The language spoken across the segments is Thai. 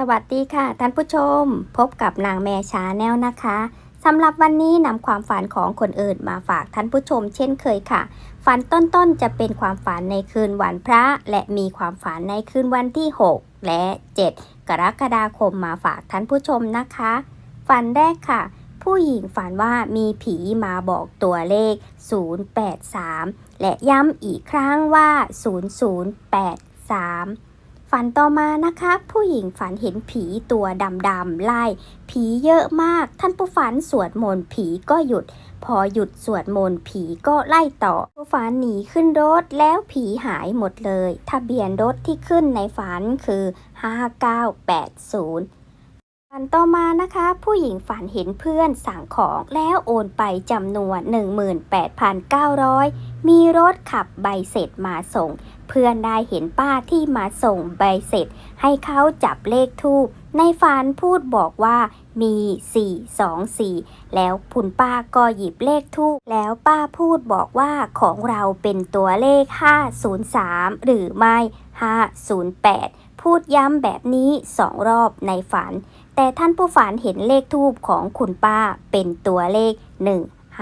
สวัสดีค่ะท่านผู้ชม พบกับนางแม่ชาแนลนะคะสำหรับวันนี้นำความฝันของคนอื่นมาฝากท่านผู้ชม เช่นเคยค่ะ ฝันต้นๆจะเป็นความฝันในคืนวันพระ และมีความฝันในคืนวันที่ 6 และ 7 กรกฎาคมมาฝากท่านผู้ชมนะคะ ฝันแรกค่ะ ผู้หญิงฝันว่ามีผีมาบอกตัวเลข 083 และย้ำอีกครั้งว่า 0083 ฝันต่อมานะคะ ผู้หญิงฝันเห็นผีตัวดำๆไล่ผีเยอะมาก ท่านผู้ฝันสวดมนต์ผีก็หยุด พอหยุดสวดมนต์ผีก็ไล่ต่อ ผู้ฝันหนีขึ้นรถแล้วผีหายหมดเลย ทะเบียนรถที่ขึ้นในฝันคือ 5980 นต่อมานะคะ ผู้หญิงฝันเห็นเพื่อนสั่งของแล้วโอนไปจำนวน 18,900 มีรถขับใบเสร็จมาส่ง เพื่อนได้เห็นป้าที่มาส่งใบเสร็จ ให้เขาจับเลขทูบในฝันพูดบอกว่ามี 424 แล้วคุณป้าก็หยิบเลขทูบแล้วป้าพูดบอกว่าของเราเป็นตัวเลข 503 หรือไม่ 508 พูดย้ำแบบนี้สองรอบในฝัน แต่ท่านผู้ฝันเห็นเลขทูบของคุณป้าเป็นตัวเลข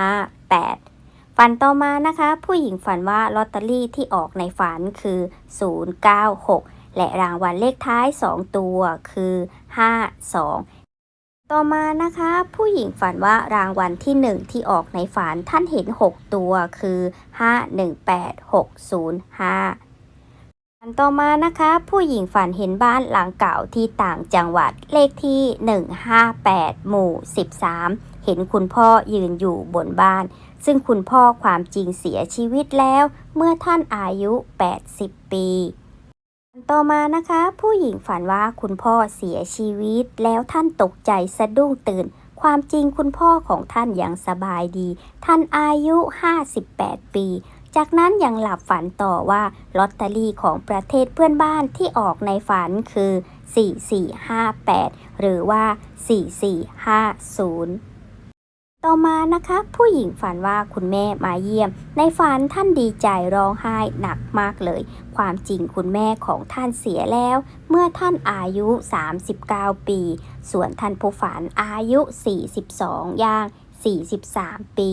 158 ฝันต่อมานะคะ ผู้หญิงฝันว่าลอตเตอรี่ที่ออกในฝันคือ 096 และรางวัลเลขท้าย 2 ตัวคือ 52ต่อมานะคะ ผู้หญิงฝันว่ารางวัลที่ 1 ที่ออกในฝันท่านเห็น 6 ตัวคือ 518605ฝัน ต่อมานะคะ ผู้หญิงฝันเห็นบ้านหลังเก่าที่ต่างจังหวัดเลขที่ 158 หมู่ 13 เห็นคุณพ่อยืนอยู่บนบ้าน ซึ่งคุณพ่อความจริงเสียชีวิตแล้ว เมื่อท่านอายุ 80 ปี ต่อมานะคะ ผู้หญิงฝันว่าคุณพ่อเสียชีวิต แล้วท่านตกใจสะดุ้งตื่น ความจริงคุณพ่อของท่านยังสบายดี ท่านอายุ 58 ปี จากนั้นยังหลับฝันต่อว่าลอตเตอรี่ของประเทศเพื่อนบ้านที่ออกในฝันคือ 4458 หรือว่า 4450ต่อมานะคะผู้หญิงฝันว่าคุณแม่มาเยี่ยม ในฝันท่านดีใจร้องไห้หนักมากเลย ความจริงคุณแม่ของท่านเสียแล้ว เมื่อท่านอายุ 39 ปี ส่วนท่านผู้ฝันอายุ 42 ย่าง 43 ปี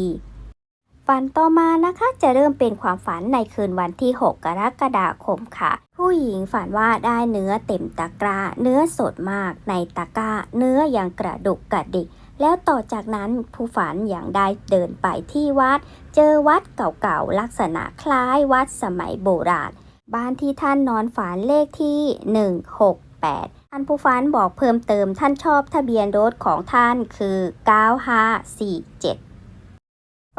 ฝันต่อมานะคะ จะเริ่มเป็นความฝันในคืนวันที่ 6 กรกฎาคมค่ะ ผู้หญิงฝันว่าได้เนื้อเต็มตะกร้า เนื้อสดมากในตะกร้า เนื้อยังกระดุกกระดิกแล้วต่อจากนั้นผู้ฝันอย่างได้เดินไปที่วัด เจอวัดเก่าๆลักษณะคล้ายวัดสมัยโบราณ บ้านที่ท่านนอนฝันเลขที่ 168ท่านผู้ฝันบอกเพิ่มเติมท่านชอบทะเบียนรถของท่านคือ 9547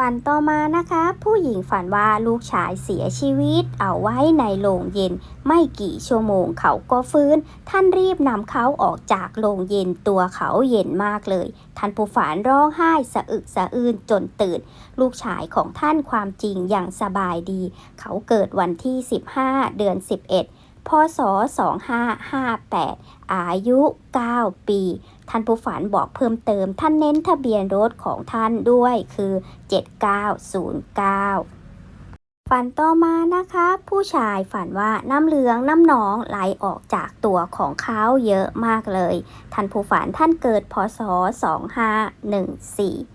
ฝันต่อมานะคะ ผู้หญิงฝันว่าลูกชายเสียชีวิต เอาไว้ในโรงเย็น ไม่กี่ชั่วโมงเขาก็ฟื้น ท่านรีบนำเขาออกจากโรงเย็นตัวเขาเย็นมากเลย ท่านผู้ฝันร้องไห้สะอึกสะอื้นจนตื่น ลูกชายของท่านความจริงอย่างสบายดี เขาเกิดวันที่ 15 เดือน 11 พศ 2558 อายุ 9 ปี ท่านผู้ฝันบอกเพิ่มเติม ท่านเน้นทะเบียนรถของท่านด้วยคือ 7909ฝันต่อมานะคะ ผู้ชายฝันว่าน้ำเหลืองน้ำหนองไหลออกจากตัวของเขาเยอะมากเลย ท่านผู้ฝันท่านเกิดพศ 2514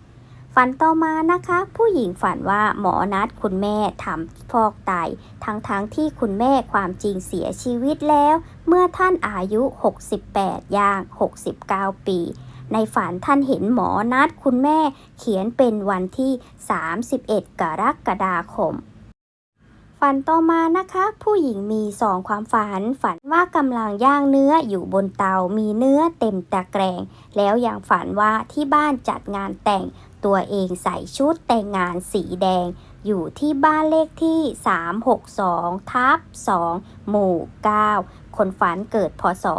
ฝันต่อมานะคะ ผู้หญิงฝันว่าหมอนัดคุณแม่ทำฟอกไตทั้งๆทที่คุณแม่ความจริงเสียชีวิตแล้ว เมื่อท่านอายุ 68 ย่าง 69 ปี ในฝันท่านเห็นหมอนัดคุณแม่เขียนเป็นวันที่ 31 กรกฎาคมฝันต่อมานะคะ ผู้หญิงมีสองความฝัน ฝันว่ากำลังย่างเนื้ออยู่บนเตา มีเนื้อเต็มตะแกรง แล้วยังฝันว่าที่บ้านจัดงานแต่ง ตัวเองใส่ชุดแต่งงานสีแดง อยู่ที่บ้านเลขที่ 362 ทับ 2 หมู่ 9 คนฝันเกิดพศ 2524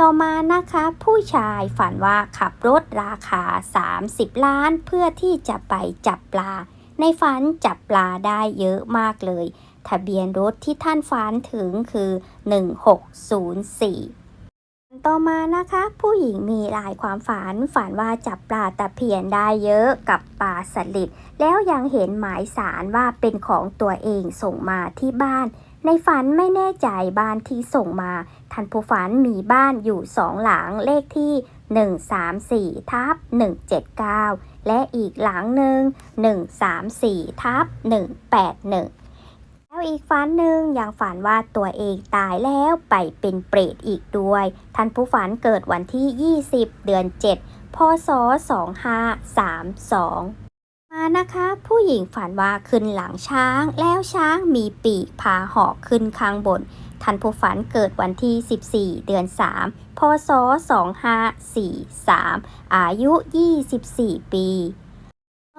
ต่อมานะคะผู้ชายฝันว่าขับรถราคา 30 ล้านเพื่อที่จะไปจับปลา ในฝันจับปลาได้เยอะมากเลย ทะเบียนรถที่ท่านฝันถึงคือ 1604 ต่อมานะคะ ผู้หญิงมีหลายความฝัน ฝันว่าจับปลาตะเพียนได้เยอะกับปลาสลิดแล้วยังเห็นหมายสารว่าเป็นของตัวเองส่งมาที่บ้าน ในฝันไม่แน่ใจบ้านที่ส่งมาท่านผู้ฝันมีบ้านอยู่สองหลังเลขที่ 134ทับ179 และอีกหลังหนึ่ง134ทับ181 แล้วอีกฝันหนึ่งยังฝันว่าตัวเองตายแล้วไปเป็นเปรตอีกด้วย ท่านผู้ฝันเกิดวันที่ 20 เดือน 7 พศ 2532มานะคะ ผู้หญิงฝันว่าขึ้นหลังช้าง แล้วช้างมีปีกพาหอกขึ้นข้างบนท่านผู้ฝันเกิดวันที่ 14 เดือน 3 พศ 2543 อายุ 24 ปี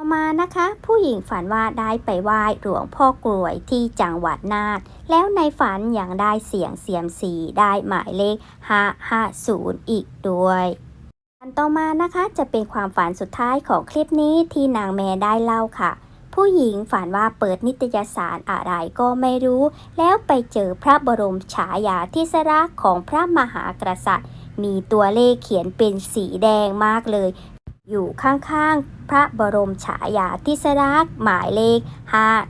ต่อมานะคะ ผู้หญิงฝันว่าได้ไปไหว้หลวงพ่อกลวยที่จังหวัดนานแล้วในฝันยังได้เสียงเสียมสีได้หมายเลข 550 อีกด้วยอันต่อมานะคะจะเป็นความฝันสุดท้ายของคลิปนี้ที่นางแม่ได้เล่าค่ะ ผู้หญิงฝันว่าเปิดนิตยสารอะไรก็ไม่รู้ แล้วไปเจอพระบรมฉายาธิสลักของพระมหากษัตริย์ มีตัวเลขเขียนเป็นสีแดงมากเลย อยู่ข้างๆ พระบรมฉายาธิสลักษณ์หมายเลข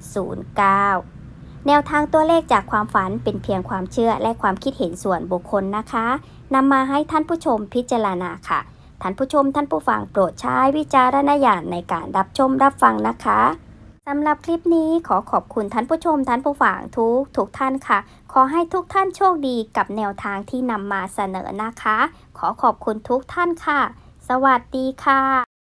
509 แนวทางตัวเลขจากความฝันเป็นเพียงความเชื่อและความคิดเห็นส่วนบุคคลนะคะนำมาให้ท่านผู้ชมพิจารณาค่ะ ท่านผู้ชมท่านผู้ฟังโปรดใช้วิจารณญาณในการรับชมรับฟังนะคะสำหรับคลิปนี้ขอขอบคุณท่านผู้ชมท่านผู้ฟังทุกทุกท่านค่ะ ขอให้ทุกท่านโชคดีกับแนวทางที่นำมาเสนอนะคะ ขอขอบคุณทุกท่านค่ะ วัสดีค่ะ